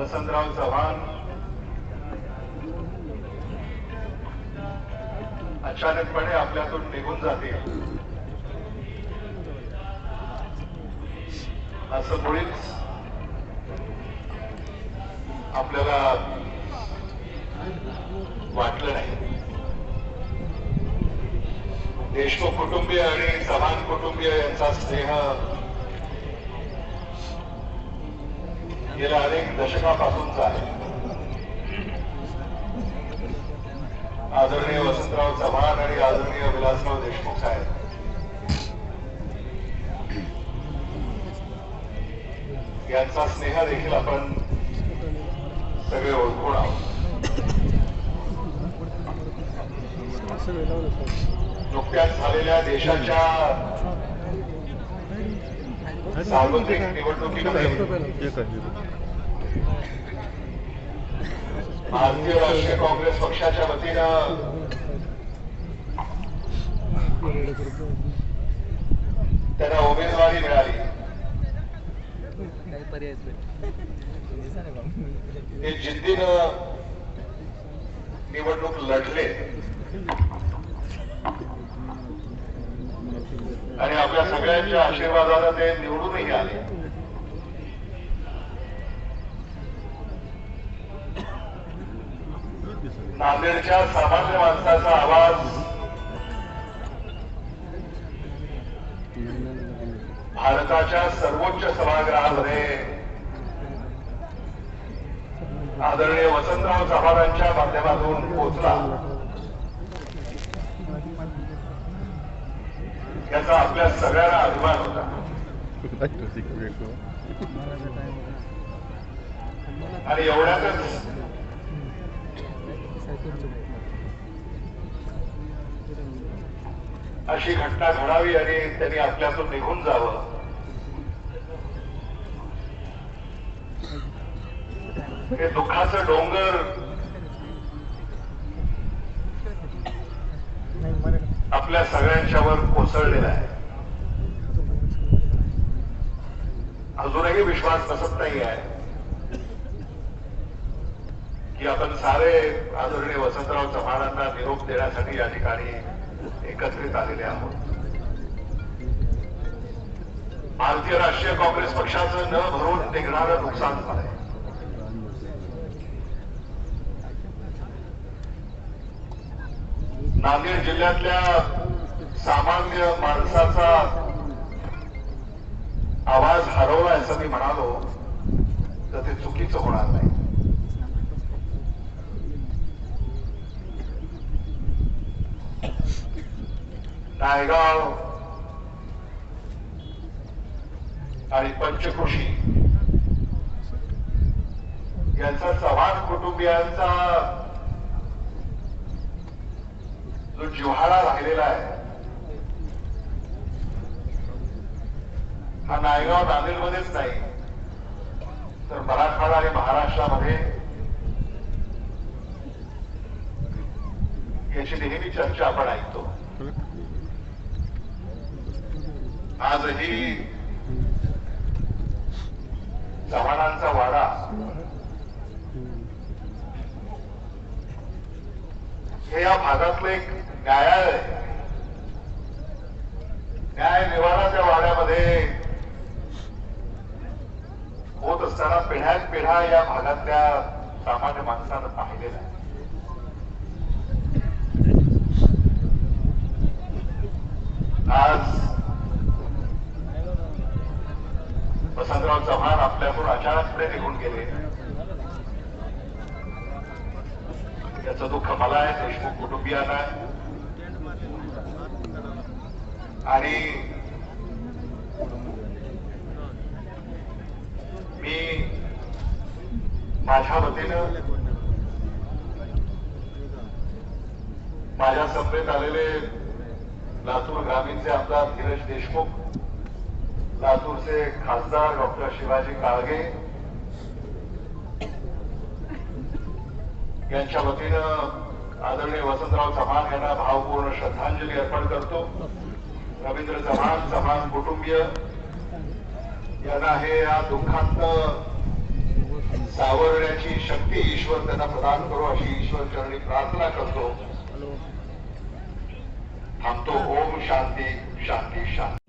वसंतराव चव्हाण. अचानकपणे आपल्यातून निघून जातील. असं मुळीच आपल्याला वाटलं नाही. देशमुख कुटुंबीय आणि चव्हाण कुटुंबीय यांचा स्नेह गेल्या अनेक दशकापासूनचा आहे आदरणीय वसंतराव चव्हाण आणि आदरणीय विलासराव देशमुख साहेब. यांचा स्नेह देखील आपण सगळे ओळखून आहोत. नुकत्याच झालेल्या देशाच्या सार्वत्रिक निवडणुकीमध्ये भारतीय राष्ट्रीय काँग्रेस पक्षाच्या वतीनं त्यांना उमेदवारी मिळाली. ते जिद्दीनं निवडणूक लढले. आणि सगळ्यांच्या आशीर्वादाला ते निवडूनही आले. नांदेडच्या सामान्य माणसाचा आवाज भारताच्या सर्वोच्च सभागृहामध्ये आदरणीय वसंतराव चव्हाणांच्या माध्यमातून पोहोचला. याचा आपल्या सगळ्यांना अभिमान होता. आणि एवढ्यातच अशी घटना घडावी आणि त्यांनी आपल्यातून निघून जावं. हे दुःखाचं डोंगर आपल्या सगळ्यांच्यावर कोसळलेला आहे. अजूनही विश्वास बसत नाही आहे की आपण सारे आदरणीय वसंतराव चव्हाणांना निरोप देण्यासाठी या ठिकाणी एकत्रित आलेले आहोत. भारतीय राष्ट्रीय काँग्रेस पक्षाचं न भरून निघणारं नुकसान झालंय. नांदेड जिल्ह्यातल्या सामान्य माणसाचा आवाज हरवला असं मी म्हणालो तर ते चुकीचं होणार नाही. नायगाव आणि पंचकृषी यांचा चव्हाण कुटुंबियांचा जो जिव्हाळा राहिलेला आहे हा नायगाव नांदेडमध्येच नाही तर मराठवाडा आणि महाराष्ट्रामध्ये याची नेहमी चर्चा आपण ऐकतो. आजही चव्हाणांचा वाडा हे या भागातलं एक न्यायालय न्याय निवाडा वाड्यामध्ये? होत असताना पिढ्यान पिढ्या या भागातल्या सामान्य माणसानं पाहिलेलं आहे. आज वसंतराव चव्हाण आपल्याकडून अचानकपणे निघून गेले. याचं दुःख मला आहे देशमुख कुटुंबियांना आहे. आणि मी माझ्या वतीनं माझ्या सभेत आलेले लातूर ग्रामीणचे आमदार धीरज देशमुख लातूरचे खासदार डॉक्टर शिवाजी काळगे यांच्या वतीनं आदरणीय वसंतराव चव्हाण यांना भावपूर्ण श्रद्धांजली अर्पण करतो. रवींद्र चव्हाण चव्हाण कुटुंबीय. यांना हे या दुःखांत सावरण्याची शक्ती ईश्वर त्यांना प्रदान करो अशी ईश्वर चरणी प्रार्थना करतो. थांबतो. ओम शांती शांती शांती.